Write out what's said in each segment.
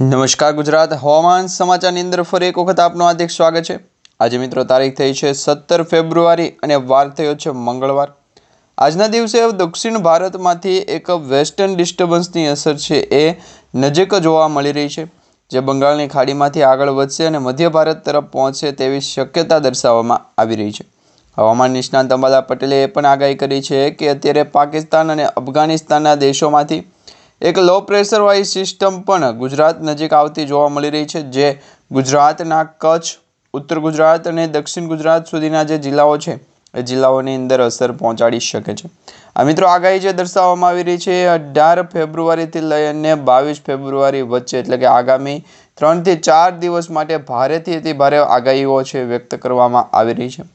નમસ્કાર ગુજરાત. હવામાન સમાચારની અંદર ફરી એક વખત આપનું હાર્દિક સ્વાગત છે. આજે મિત્રો તારીખ થઈ છે સત્તર ફેબ્રુઆરી અને વાર થયો છે મંગળવાર. આજના દિવસે દક્ષિણ ભારતમાંથી એક વેસ્ટર્ન ડિસ્ટર્બન્સની અસર છે એ નજીક જોવા મળી રહી છે. જે બંગાળની ખાડીમાંથી આગળ વધશે અને મધ્ય ભારત તરફ પહોંચશે તેવી શક્યતા દર્શાવવામાં આવી રહી છે. હવામાન નિષ્ણાંત અંબાલા પટેલે એ પણ આગાહી કરી છે કે અત્યારે પાકિસ્તાન અને અફઘાનિસ્તાનના દેશોમાંથી એક લો પ્રેશર વાળી સિસ્ટમ પણ ગુજરાત નજીક આવતી જોવા મળી રહી છે, જે ગુજરાતના કચ્છ, ઉત્તર ગુજરાત અને દક્ષિણ ગુજરાત સુધીના જે જિલ્લાઓ છે, એ જિલ્લાઓની અંદર અસર પહોંચાડી શકે છે. આ મિત્રો આગાહી જે દર્શાવવામાં આવી રહી છે અઢાર ફેબ્રુઆરીથી લઈ અને બાવીસ ફેબ્રુઆરી વચ્ચે, એટલે કે આગામી ત્રણથી ચાર દિવસ માટે ભારેથી અતિ ભારે આગાહીઓ છે વ્યક્ત કરવામાં આવી રહી છે.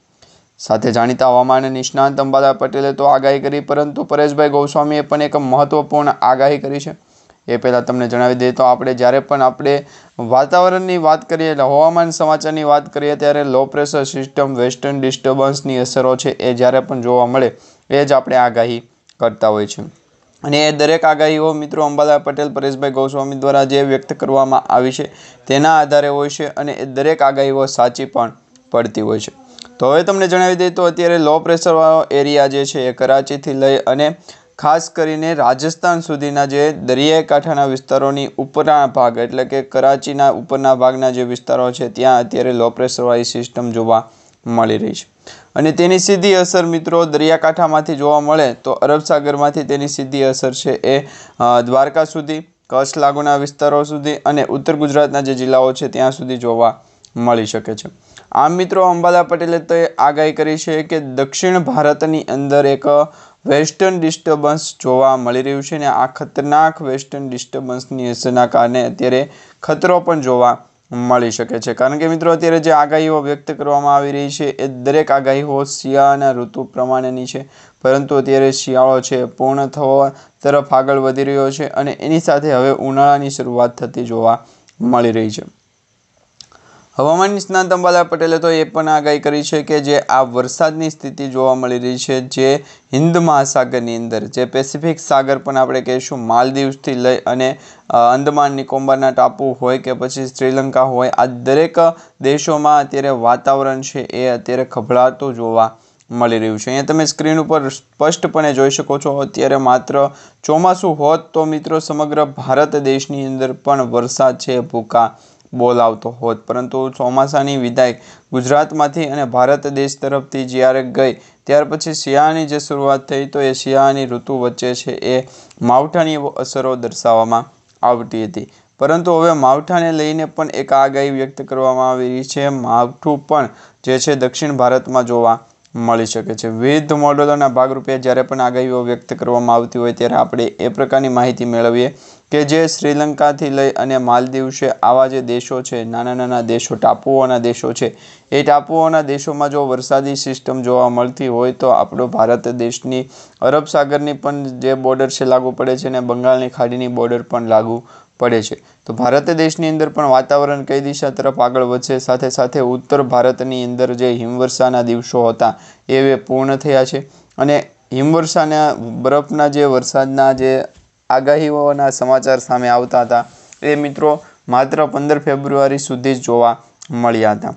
સાથે જાણીતા હવામાન નિષ્ણાંત અંબાલા પટેલે તો આગાહી કરી, પરંતુ પરેશભાઈ ગોસ્વામીએ પણ એક મહત્વપૂર્ણ આગાહી કરી છે. એ પહેલાં તમને જણાવી દઈએ તો આપણે જ્યારે પણ આપણે વાતાવરણની વાત કરીએ એટલે હવામાન સમાચારની વાત કરીએ ત્યારે લો પ્રેશર સિસ્ટમ વેસ્ટર્ન ડિસ્ટર્બન્સની અસરો છે એ જ્યારે પણ જોવા મળે એ જ આપણે આગાહી કરતા હોય છે. અને એ દરેક આગાહીઓ મિત્રો અંબાલા પટેલ, પરેશભાઈ ગોસ્વામી દ્વારા જે વ્યક્ત કરવામાં આવી છે તેના આધારે હોય છે અને એ દરેક આગાહીઓ સાચી પણ પડતી હોય છે. તો હવે તમને જણાવી દઈએ તો અત્યારે લો પ્રેશરવાળો એરિયા જે છે એ કરાચીથી લઈ અને ખાસ કરીને રાજસ્થાન સુધીના જે દરિયાઈ કાંઠાના વિસ્તારોની ઉપરના ભાગ, એટલે કે કરાચીના ઉપરના ભાગના જે વિસ્તારો છે, ત્યાં અત્યારે લો પ્રેશરવાળી સિસ્ટમ જોવા મળી રહી છે. અને તેની સીધી અસર મિત્રો દરિયાકાંઠામાંથી જોવા મળે તો અરબ સાગરમાંથી તેની સીધી અસર છે એ દ્વારકા સુધી, કચ્છ લાગુના વિસ્તારો સુધી અને ઉત્તર ગુજરાતના જે જિલ્લાઓ છે ત્યાં સુધી જોવા મળી શકે છે. આમ મિત્રો અંબાલા પટેલે તો આગાહી કરી છે કે દક્ષિણ ભારતની અંદર એક વેસ્ટર્ન ડિસ્ટર્બન્સ જોવા મળી રહ્યું છે ને આ ખતરનાક વેસ્ટર્ન ડિસ્ટર્બન્સની અસરના કારણે અત્યારે ખતરો પણ જોવા મળી શકે છે. કારણ કે મિત્રો અત્યારે જે આગાહીઓ વ્યક્ત કરવામાં આવી રહી છે એ દરેક આગાહીઓ શિયાળાના ઋતુ પ્રમાણેની છે. પરંતુ અત્યારે શિયાળો છે, પૂર્ણ થવા તરફ આગળ વધી રહ્યો છે અને એની સાથે હવે ઉનાળાની શરૂઆત થતી જોવા મળી રહી છે. હવામાન નિષ્ણાત અંબાલા પટેલે તો એ પણ આગાહી કરી છે કે જે આ વરસાદની સ્થિતિ જોવા મળી રહી છે, જે હિન્દ મહાસાગરની અંદર, જે પેસિફિક સાગર પણ આપણે કહીશું માલદીવ્સથી લઈ અને અંદમાન નિકોબારના ટાપુ હોય કે પછી શ્રીલંકા હોય, આ દરેક દેશોમાં અત્યારે વાતાવરણ છે એ અત્યારે ખભડાતું જોવા મળી રહ્યું છે. અહીંયા તમે સ્ક્રીન ઉપર સ્પષ્ટપણે જોઈ શકો છો, અત્યારે માત્ર ચોમાસું હોત તો મિત્રો સમગ્ર ભારત દેશની અંદર પણ વરસાદ છે, ભૂકા બોલાવતો હોત. પરંતુ ચોમાસાની વિદાય ગુજરાતમાંથી અને ભારત દેશ તરફથી જ્યારે ગઈ, ત્યાર પછી શિયાળાની જે શરૂઆત થઈ, તો એ શિયાળાની ઋતુ વચ્ચે છે એ માવઠાની અસરો દર્શાવવામાં આવતી હતી. પરંતુ હવે માવઠાને લઈને પણ એક આગાહી વ્યક્ત કરવામાં આવી રહી છે. માવઠું પણ જે છે દક્ષિણ ભારતમાં જોવા મળી શકે છે. વિવિધ મોડલોના ભાગરૂપે જ્યારે પણ આગાહીઓ વ્યક્ત કરવામાં આવતી હોય ત્યારે આપણે એ પ્રકારની માહિતી મેળવીએ કે જે શ્રીલંકાથી લઈ અને માલદીવ છે. આવા જે દેશો છે, નાના નાના દેશો, ટાપુઓના દેશો છે. એ ટાપુઓના દેશોમાં જો વરસાદી સિસ્ટમ જોવા મળતી હોય તો આપણો ભારત દેશની અરબ સાગરની પણ જે બોર્ડર છે લાગુ પડે છે અને બંગાળની ખાડીની બોર્ડર પણ લાગુ પડે છે. તો ભારત દેશની અંદર પણ વાતાવરણ કઈ દિશા તરફ આગળ વધશે? સાથે સાથે ઉત્તર ભારતની અંદર જે હિમવર્ષાના દિવસો હતા, એ પૂર્ણ થયા છે. અને હિમવર્ષાના, બરફના જે વરસાદના જે આગાહીઓના સમાચાર સામે આવતા હતા, એ મિત્રો માત્ર પંદર ફેબ્રુઆરી સુધી જ જોવા મળ્યા હતા.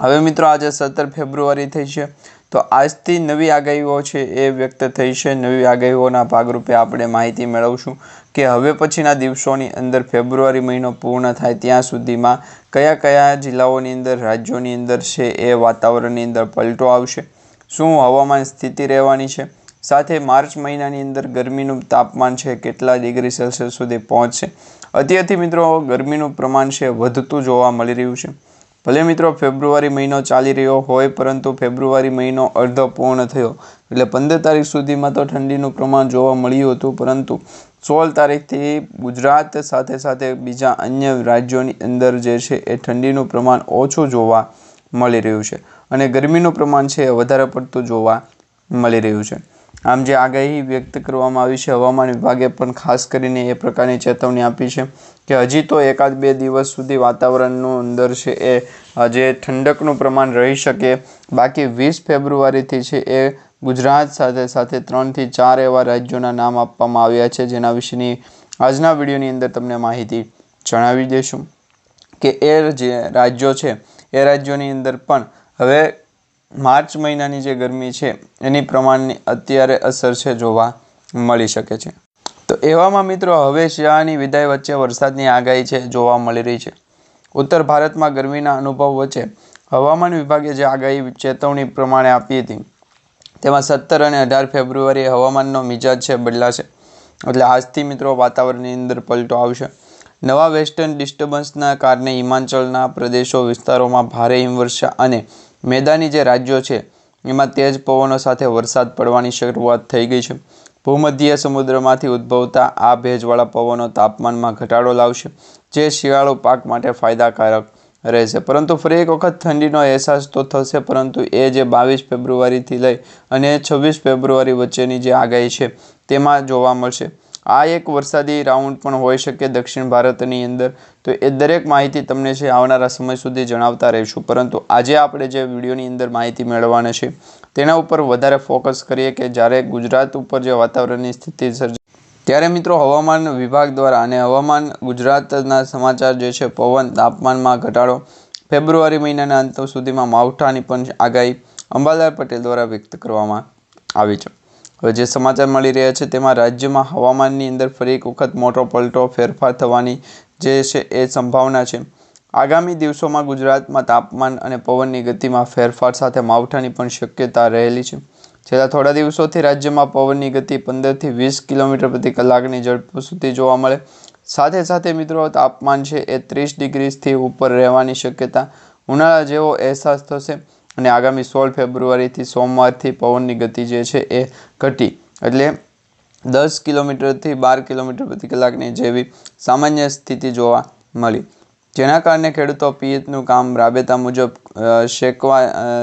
હવે મિત્રો આજે સત્તર ફેબ્રુઆરી થઈ છે. તો આજથી નવી આગાહીઓ છે એ વ્યક્ત થઈ છે. નવી આગાહીઓના ભાગરૂપે આપણે માહિતી મેળવશું કે હવે પછીના દિવસોની અંદર ફેબ્રુઆરી મહિનો પૂર્ણ થાય ત્યાં સુધીમાં કયા કયા જિલ્લાઓની અંદર, રાજ્યોની અંદર છે એ વાતાવરણની અંદર પલટો આવશે, શું હવામાન સ્થિતિ રહેવાની છે, સાથે માર્ચ મહિનાની અંદર ગરમીનું તાપમાન છે કેટલા ડિગ્રી સેલ્સિયસ સુધી પહોંચશે. અત્યારથી મિત્રો, ગરમીનું પ્રમાણ છે વધતું જોવા મળી રહ્યું છે. ભલે મિત્રો, ફેબ્રુઆરી મહિનો ચાલી રહ્યો હોય, પરંતુ ફેબ્રુઆરી મહિનો અર્ધ પૂર્ણ થયો. એટલે પંદર તારીખ સુધીમાં તો ઠંડીનું પ્રમાણ જોવા મળ્યું હતું, પરંતુ સોળ તારીખથી ગુજરાત સાથે સાથે બીજા અન્ય રાજ્યોની અંદર જે છે એ ઠંડીનું પ્રમાણ ઓછું જોવા મળી રહ્યું છે. અને ગરમીનું પ્રમાણ છે એ વધારે પડતું જોવા મળી રહ્યું છે. આમ જે આગાહી વ્યક્ત કરવામાં આવી છે, હવામાન વિભાગે પણ ખાસ કરીને એ પ્રકારની ચેતવણી આપી છે કે હજી તો એકાદ બે દિવસ સુધી વાતાવરણનું અંદર છે એ જે ઠંડકનું પ્રમાણ રહી શકે. બાકી વીસ ફેબ્રુઆરીથી છે એ ગુજરાત સાથે સાથે ત્રણથી ચાર એવા રાજ્યોના નામ આપવામાં આવ્યા છે, જેના વિશેની આજના વિડીયોની અંદર તમને માહિતી જણાવી દઈશું કે એ જે રાજ્યો છે, એ રાજ્યોની અંદર પણ હવે માર્ચ મહિનાની જે ગરમી છે, એની પ્રમાણની અત્યારે અસર છે જોવા મળી શકે છે. તો એવામાં મિત્રો હવે શિયાળાની વિદાય વચ્ચે વરસાદની આગાહી છે જોવા મળી રહી છે. ઉત્તર ભારતમાં ગરમીના અનુભવ વચ્ચે હવામાન વિભાગે જે આગાહી ચેતવણી પ્રમાણે આપી હતી, તેમાં સત્તર અને અઢાર ફેબ્રુઆરીએ હવામાનનો મિજાજ છે બદલાશે. એટલે આજથી મિત્રો વાતાવરણની અંદર પલટો આવશે. નવા વેસ્ટર્ન ડિસ્ટર્બન્સના કારણે હિમાચલના પ્રદેશો વિસ્તારોમાં ભારે હિમવર્ષા અને મેદાની જે રાજ્યો છે, એમાં તેજ પવનો સાથે વરસાદ પડવાની શરૂઆત થઈ ગઈ છે. ભૂમધ્ય સમુદ્રમાંથી ઉદ્ભવતા આ ભેજવાળા પવનો તાપમાનમાં ઘટાડો લાવશે, જે શિયાળો પાક માટે ફાયદાકારક રહેશે. પરંતુ ફરી એક વખત ઠંડીનો અહેસાસ તો થશે, પરંતુ એ જે બાવીસ ફેબ્રુઆરીથી લઈ અને છવ્વીસ ફેબ્રુઆરી વચ્ચેની જે આગાહી છે, તેમાં જોવા મળશે. આ એક વરસાદી રાઉન્ડ પણ હોઈ શકે દક્ષિણ ભારતની અંદર. તો એ દરેક માહિતી તમને છે આવનારા સમય સુધી જણાવતા રહીશું. પરંતુ આજે આપણે જે વિડીયોની અંદર માહિતી મેળવવાના છે, તેના ઉપર વધારે ફોકસ કરીએ કે જ્યારે ગુજરાત ઉપર જે વાતાવરણની સ્થિતિ સર્જ, ત્યારે મિત્રો હવામાન વિભાગ દ્વારા અને હવામાન ગુજરાતના સમાચાર જે છે પવન તાપમાનમાં ઘટાડો ફેબ્રુઆરી મહિનાના અંત સુધીમાં માવઠાની પણ આગાહી અંબાલાલ પટેલ દ્વારા વ્યક્ત કરવામાં આવી છે. જે સમાચાર મળી રહ્યા છે તેમાં રાજ્યમાં હવામાનની અંદર ફરી એક વખત મોટો પલટો ફેરફાર થવાની જે છે એ સંભાવના છે. આગામી દિવસોમાં ગુજરાતમાં તાપમાન અને પવનની ગતિમાં ફેરફાર સાથે માવઠાની પણ શક્યતા રહેલી છે. છેલ્લા થોડા દિવસોથી રાજ્યમાં પવનની ગતિ પંદરથી વીસ કિલોમીટર પ્રતિ કલાકની ઝડપ સુધી જોવા મળે. સાથે સાથે મિત્રો, તાપમાન છે એ ત્રીસ ડિગ્રીથી ઉપર રહેવાની શક્યતા. ઉનાળા જેવો અહેસાસ થશે. અને આગામી સોળ ફેબ્રુઆરીથી સોમવારથી પવનની ગતિ જે છે એ ઘટી. એટલે દસ કિલોમીટરથી બાર કિલોમીટર પ્રતિ કલાકની જેવી સામાન્ય સ્થિતિ જોવા મળી. જેના કારણે ખેડૂતો પિયતનું કામ રાબેતા મુજબ શેકવા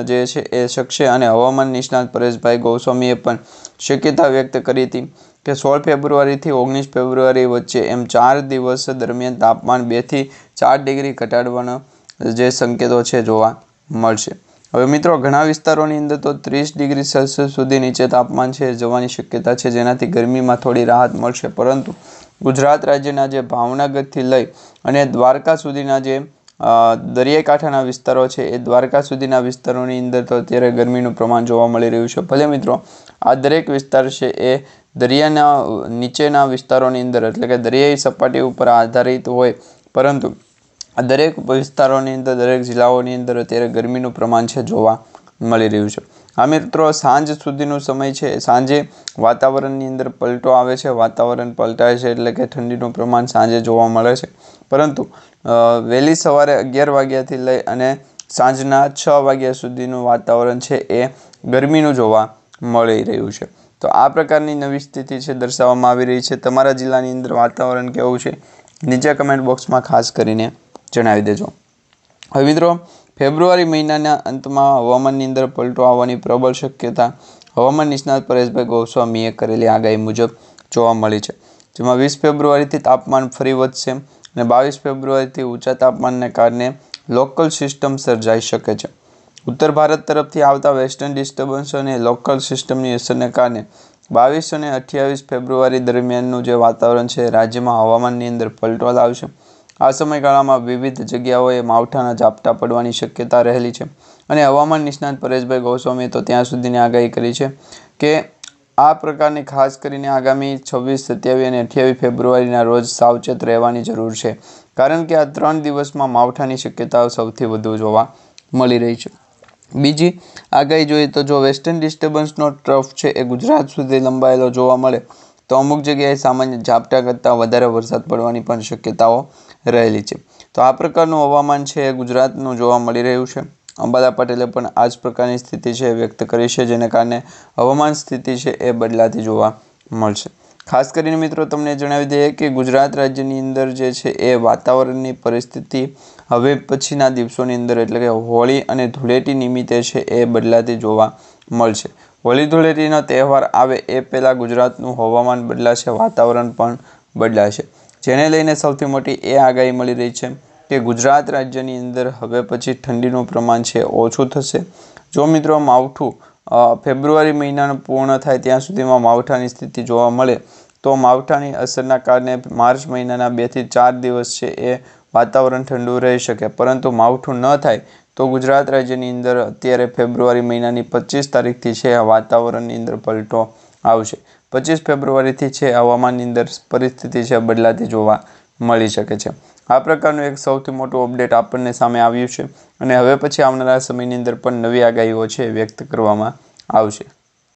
જે છે એ શકશે અને હવામાન નિષ્ણાત પરેશભાઈ ગોસ્વામીએ પણ શક્યતા વ્યક્ત કરી હતી કે સોળ ફેબ્રુઆરીથી ઓગણીસ ફેબ્રુઆરી વચ્ચે એમ ચાર દિવસ દરમિયાન તાપમાન બેથી ચાર ડિગ્રી ઘટાડવાનો જે સંકેતો છે જોવા મળશે. હવે મિત્રો, ઘણા વિસ્તારોની અંદર તો ત્રીસ ડિગ્રી સેલ્સિયસ સુધી નીચે તાપમાન છે, જવાની શક્યતા છે, જેનાથી ગરમીમાં થોડી રાહત મળશે. પરંતુ ગુજરાત રાજ્યના જે ભાવનગરથી લઈ અને દ્વારકા સુધીના જે દરિયાકાંઠાના વિસ્તારો છે, એ દ્વારકા સુધીના વિસ્તારોની અંદર તો અત્યારે ગરમીનું પ્રમાણ જોવા મળી રહ્યું છે. ભલે મિત્રો, આ દરેક વિસ્તાર છે, એ દરિયાના નીચેના વિસ્તારોની અંદર, એટલે કે દરિયાઈ સપાટી ઉપર આધારિત હોય, પરંતુ આ દરેક વિસ્તારોની અંદર, દરેક જિલ્લાઓની અંદર અત્યારે ગરમીનું પ્રમાણ છે જોવા મળી રહ્યું છે. આ મિત્રો, સાંજ સુધીનો સમય છે. સાંજે વાતાવરણની અંદર પલટો આવે છે. વાતાવરણ પલટાય છે એટલે કે ઠંડીનું પ્રમાણ સાંજે જોવા મળે છે. પરંતુ વહેલી સવારે અગિયાર વાગ્યાથી લઈ અને સાંજના છ વાગ્યા સુધીનું વાતાવરણ છે એ ગરમીનું જોવા મળી રહ્યું છે. તો આ પ્રકારની નવી સ્થિતિ છે દર્શાવવામાં આવી રહી છે. તમારા જિલ્લાની અંદર વાતાવરણ કેવું છે? નીચે કમેન્ટ બોક્સમાં ખાસ કરીને જણાવી દેજો. હવે મિત્રો, ફેબ્રુઆરી મહિનાના અંતમાં હવામાનની અંદર પલટો આવવાની પ્રબળ શક્યતા હવામાન નિષ્ણાત પરેશભાઈ ગોસ્વામીએ કરેલી આગાહી મુજબ જોવા મળી છે. જેમાં વીસ ફેબ્રુઆરીથી તાપમાન ફરી વધશે અને બાવીસ ફેબ્રુઆરીથી ઊંચા તાપમાનને કારણે લોકલ સિસ્ટમ સર્જાઈ શકે છે. ઉત્તર ભારત તરફથી આવતા વેસ્ટર્ન ડિસ્ટર્બન્સ અને લોકલ સિસ્ટમની અસરને કારણે બાવીસ અને અઠ્યાવીસ ફેબ્રુઆરી દરમિયાનનું જે વાતાવરણ છે રાજ્યમાં હવામાનની અંદર પલટો લાવશે. આ સમયગાળામાં વિવિધ જગ્યાઓએ માવઠાના ઝાપટા પડવાની શક્યતા રહેલી છે અને હવામાન નિષ્ણાત પરેશભાઈ ગોસ્વામીએ તો ત્યાં સુધીની આગાહી કરી છે કે આ પ્રકારની ખાસ કરીને આગામી છવ્વીસ, સત્યાવીસ અને અઠ્યાવીસ ફેબ્રુઆરીના રોજ સાવચેત રહેવાની જરૂર છે. કારણ કે આ ત્રણ દિવસમાં માવઠાની શક્યતાઓ સૌથી વધુ જોવા મળી રહી છે. બીજી આગાહી જોઈએ તો જો વેસ્ટર્ન ડિસ્ટર્બન્સનો ટ્રફ છે એ ગુજરાત સુધી લંબાયેલો જોવા મળે, તો અમુક જગ્યાએ સામાન્ય ઝાપટા કરતાં વધારે વરસાદ પડવાની પણ શક્યતાઓ રહેલી છે. તો આ પ્રકારનું હવામાન છે એ ગુજરાતનું જોવા મળી રહ્યું છે. અંબાલા પટેલે પણ આ જ પ્રકારની સ્થિતિ છે વ્યક્ત કરી છે, જેને કારણે હવામાન સ્થિતિ છે એ બદલાતી જોવા મળશે. ખાસ કરીને મિત્રો તમને જણાવી દઈએ કે ગુજરાત રાજ્યની અંદર જે છે એ વાતાવરણની પરિસ્થિતિ હવે પછીના દિવસોની અંદર એટલે કે હોળી અને ધૂળેટી નિમિત્તે છે એ બદલાતી જોવા મળશે. હોળી ધૂળેટીનો તહેવાર આવે એ પહેલાં ગુજરાતનું હવામાન બદલાશે, વાતાવરણ પણ બદલાશે. જેને લઈને સૌથી મોટી એ આગાહી મળી રહી છે કે ગુજરાત રાજ્યની અંદર હવે પછી ઠંડીનું પ્રમાણ છે ઓછું થશે. જો મિત્રો માવઠું ફેબ્રુઆરી મહિનાનો પૂર્ણ થાય ત્યાં સુધીમાં માવઠાની સ્થિતિ જોવા મળે, તો માવઠાની અસરના કારણે માર્ચ મહિનાના બેથી ચાર દિવસ છે એ વાતાવરણ ઠંડુ રહી શકે. પરંતુ માવઠું ન થાય તો ગુજરાત રાજ્યની અંદર અત્યારે ફેબ્રુઆરી મહિનાની પચીસ તારીખથી છે વાતાવરણની અંદર પલટો આવશે. પચીસ ફેબ્રુઆરીથી છે હવામાનની અંદર પરિસ્થિતિ છે બદલાતી જોવા મળી શકે છે. આ પ્રકારનું એક સૌથી મોટું અપડેટ આપણને સામે આવ્યું છે અને હવે પછી આવનારા સમયની અંદર પણ નવી આગાહીઓ છે વ્યક્ત કરવામાં આવશે.